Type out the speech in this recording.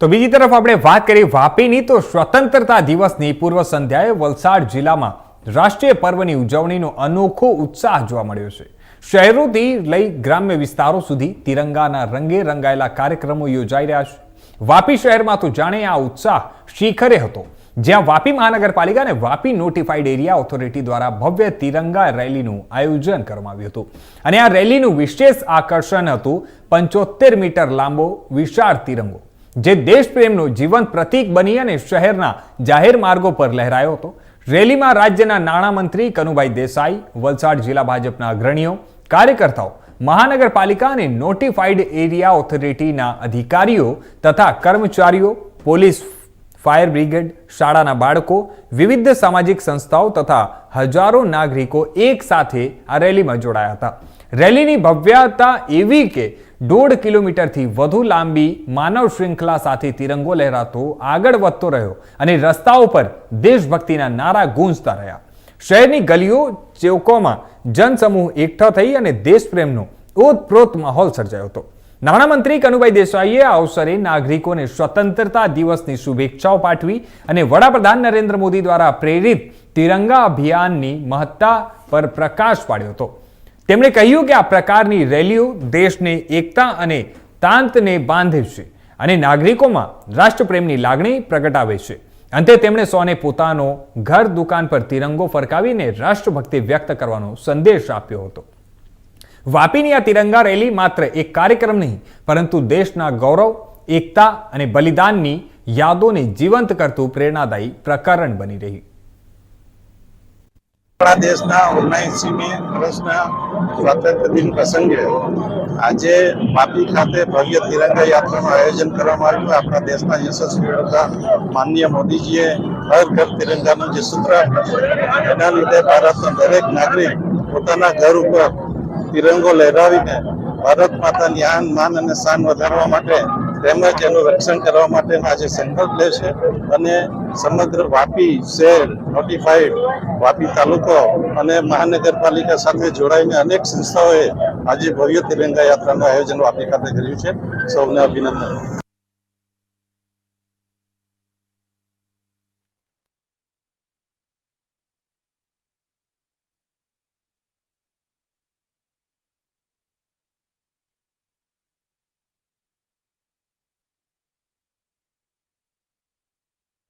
તો બીજી તરફ આપણે વાત કરી વાપીની, તો સ્વતંત્રતા દિવસની પૂર્વ સંધ્યાએ વલસાડ જિલ્લામાં રાષ્ટ્રીય પર્વની ઉજવણીનો અનોખો ઉત્સાહ જોવા મળ્યો છે. શહેરોથી લઈ ગ્રામ્ય વિસ્તારો સુધી તિરંગાના રંગે રંગાયેલા કાર્યક્રમો યોજાઈ રહ્યા છે. વાપી શહેરમાં તો જાણે આ ઉત્સાહ શિખરે હતો. જ્યાં વાપી મહાનગરપાલિકા અને વાપી નોટિફાઈડ એરિયા ઓથોરિટી દ્વારા ભવ્ય તિરંગા રેલીનું આયોજન કરવામાં આવ્યું હતું. અને આ રેલીનું વિશેષ આકર્ષણ હતું પંચોતેર મીટર લાંબો વિશાળ તિરંગો. જે દેશપ્રેમનું જીવંત પ્રતીક બની અને શહેરના જાહેર માર્ગો પર લહેરાયો હતો. રેલીમાં રાજ્યના નાણામંત્રી કનુભાઈ દેસાઈ, વલસાડ જિલ્લા ભાજપના અગ્રણીઓ, કાર્યકર્તાઓ, મહાનગરપાલિકા અને નોટિફાઈડ એરિયા ઓથોરિટીના અધિકારીઓ તથા કર્મચારીઓ, પોલીસ ફાયર બ્રિગેડ શાળાના બાળકો, વિવિધ સામાજિક સંસ્થાઓ તથા હજારો નાગરિકો એક સાથે આ રેલીમાં જોડાયા હતા. રેલીની ભવ્યતા એવી કે દોઢ કિલોમીટરથી વધુ લાંબી માનવ શૃંખલા સાથે તિરંગો લહેરાતો આગળ વધતો રહ્યો અને રસ્તાઓ પર દેશભક્તિના નારા ગૂંજતા રહ્યા. શહેરની ગલીઓ, ચોકોમાં જનસમૂહ એકઠો થઈ અને દેશપ્રેમનો ઓતપ્રોત માહોલ સર્જાયો હતો. નાણામંત્રી કનુભાઈ દેસાઈએ આ અવસરે નાગરિકોને સ્વતંત્રતા દિવસની શુભેચ્છાઓ પાઠવી અને વડાપ્રધાન નરેન્દ્ર મોદી દ્વારા પ્રેરિત તિરંગા અભિયાનની મહત્તા પર પ્રકાશ પાડ્યો હતો. તેમણે કહ્યું કે આ પ્રકારની રેલીઓ દેશને એકતા અને તાંતને બાંધે છે અને નાગરિકોમાં રાષ્ટ્રપ્રેમની લાગણી પ્રગટાવે છે. અંતે તેમણે સૌને પોતાનો ઘર દુકાન પર તિરંગો ફરકાવીને રાષ્ટ્રભક્તિ વ્યક્ત કરવાનો સંદેશ આપ્યો હતો. વાપીની આ તિરંગા રેલી માત્ર એક કાર્યક્રમ નહીં, પરંતુ દેશના ગૌરવ, એકતા અને બલિદાનની યાદોને જીવંત કરતું પ્રેરણાદાયી પ્રકરણ બની રહી. આપણા દેશના ઓગણસીમી વર્ષના સ્વાતંત્ર્ય દિન પ્રસંગે આજે વાપી ખાતે ભવ્ય તિરંગા યાત્રાનું આયોજન કરવામાં આવ્યું આપણા દેશના યશસ્વી વડા માનનીય મોદીજીએ હર ઘર તિરંગાનું જે સૂત્ર એના લીધે ભારતના દરેક નાગરિક પોતાના ઘર ઉપર તિરંગો લહેરાવીને ભારત માતાની આન માન અને શાન વધારવા માટે તેમજ એનું રક્ષણ કરવા માટેનો આજે સંકલ્પ લે છે અને સમગ્ર વાપી શહેર નોટિફાઈડ વાપી તાલુકો અને મહાનગરપાલિકા સાથે જોડાઈને અનેક સંસ્થાઓએ આજે ભવ્ય તિરંગા યાત્રાનું આયોજન વાપી ખાતે કર્યું છે. સૌને અભિનંદન.